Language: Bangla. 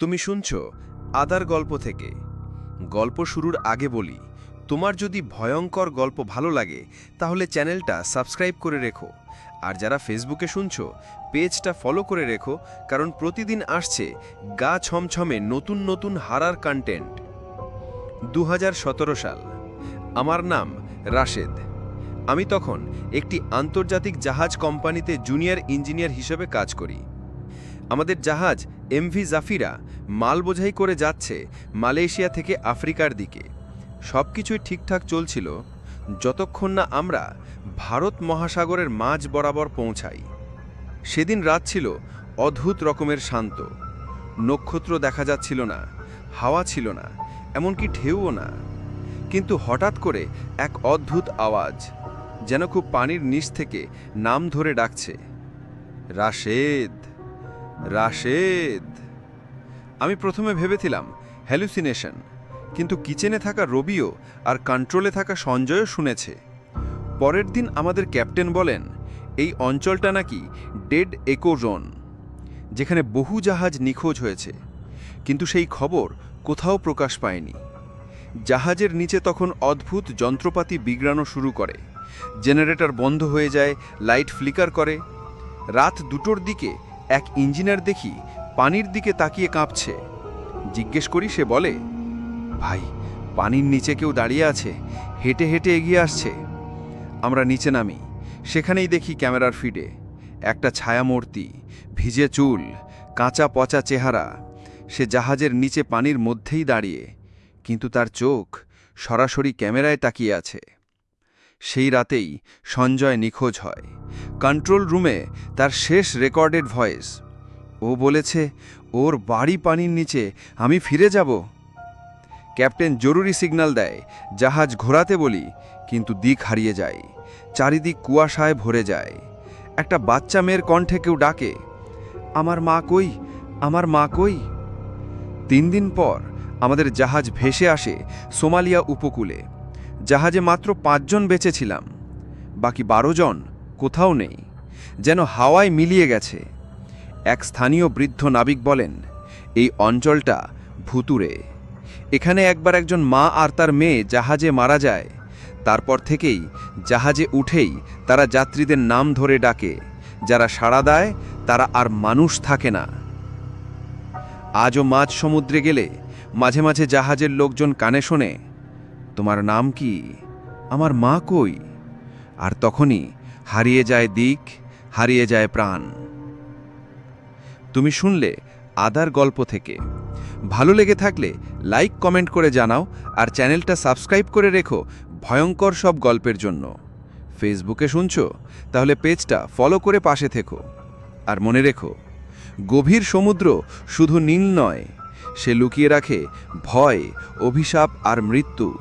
তুমি শুনছ আদার গল্প থেকে। গল্প শুরুর আগে বলি, তোমার যদি ভয়ঙ্কর গল্প ভালো লাগে, তাহলে চ্যানেলটা সাবস্ক্রাইব করে রেখো। আর যারা ফেসবুকে শুনছো, পেজটা ফলো করে রেখো, কারণ প্রতিদিন আসছে গা ছমছমে নতুন নতুন হারার কন্টেন্ট দু হাজার সতেরো সাল। আমার নাম রাশেদ। আমি তখন একটি আন্তর্জাতিক জাহাজ কোম্পানিতে জুনিয়র ইঞ্জিনিয়ার হিসেবে কাজ করি। আমাদের জাহাজ এমভি জাফিরা মাল বোঝাই করে যাচ্ছে মালয়েশিয়া থেকে আফ্রিকার দিকে। সব কিছুই ঠিকঠাক চলছিল যতক্ষণ না আমরা ভারত মহাসাগরের মাঝ বরাবর পৌঁছাই। সেদিন রাত ছিল অদ্ভুত রকমের শান্ত। নক্ষত্র দেখা যাচ্ছিল না, হাওয়া ছিল না, এমনকি ঢেউও না। কিন্তু হঠাৎ করে এক অদ্ভুত আওয়াজ যেন খুব পানির নিচ থেকে নাম ধরে ডাকছে। রাশেদ। রাশেদ। আমি প্রথমে ভেবেছিলাম, হ্যালুসিনেশন। কিন্তু কিচেনে থাকা রবিও আর কন্ট্রোলে থাকা সঞ্জয়ও শুনেছে। পরের দিন আমাদের ক্যাপ্টেন বলেন, এই অঞ্চলটা নাকি ডেড একো জোন, যেখানে বহু জাহাজ নিখোঁজ হয়েছে। কিন্তু সেই খবর কোথাও প্রকাশ পায়নি। জাহাজের নিচে তখন অদ্ভুত যন্ত্রপাতি বিগড়ানো শুরু করে। জেনারেটর বন্ধ হয়ে যায়, লাইট ফ্লিকার করে। রাত দুটোর দিকে এক ইঞ্জিনিয়ার দেখি পানির দিকে তাকিয়ে কাঁপছে। জিজ্ঞেস করি, সে বলে, ভাই, পানির নিচে কেউ দাঁড়িয়ে আছে? হেঁটে হেঁটে এগিয়ে আসছে। আমরা নিচে নামি। সেখানেই দেখি ক্যামেরার ফিডে একটা ছায়ামূর্তি, ভিজে চুল, কাঁচা পচা চেহারা। সে জাহাজের নিচে পানির মধ্যেই দাঁড়িয়ে, কিন্তু তার চোখ সরাসরি ক্যামেরায় তাকিয়ে আছে। সেই রাতেই সঞ্জয় নিখোঁজ হয়। কন্ট্রোল রুমে তার শেষ রেকর্ডেড ভয়েস। ও বলেছে, ওর বাড়ি পানির নিচে, আমি ফিরে যাব। ক্যাপ্টেন জরুরি সিগন্যাল দেয়, জাহাজ ঘোরাতে বলি, কিন্তু দিক হারিয়ে যায়। চারিদিক কুয়াশায় ভরে যায়। একটা বাচ্চা মেয়ের কণ্ঠে কেউ ডাকে, আমার মা কই? আমার মা কই? তিন দিন পর আমাদের জাহাজ ভেসে আসে সোমালিয়া উপকূলে। জাহাজে মাত্র পাঁচজন বেঁচে ছিলাম বাকি বারো জন কোথাও নেই। যেন হাওয়ায় মিলিয়ে গেছে। এক স্থানীয় বৃদ্ধ নাবিক বলেন, এই অঞ্চলটা ভুতুরে এখানে একবার একজন মা আর তার মেয়ে জাহাজে মারা যায়। তারপর থেকেই জাহাজে উঠেই তারা যাত্রীদের নাম ধরে ডাকে। যারা সাড়া দেয়, তারা আর মানুষ থাকে না। আজও মাঝ সমুদ্রে গেলে মাঝে মাঝে জাহাজের লোকজন কানে শোনে তোমার নাম কি? আমার মা কই? আর তখনই হারিয়ে যায় দিক, হারিয়ে যায় প্রাণ। তুমি শুনলে আদার গল্প থেকে। ভালো লেগে থাকলে লাইক, কমেন্ট করে জানাও আর চ্যানেলটা সাবস্ক্রাইব করে রেখো ভয়ঙ্কর সব গল্পের জন্য। ফেসবুকে শুনছো? তাহলে পেজটা ফলো করে পাশে থেকো। আর মনে রেখো, গভীর সমুদ্র শুধু নীল নয়, সে লুকিয়ে রাখে ভয়, অভিশাপ আর মৃত্যু।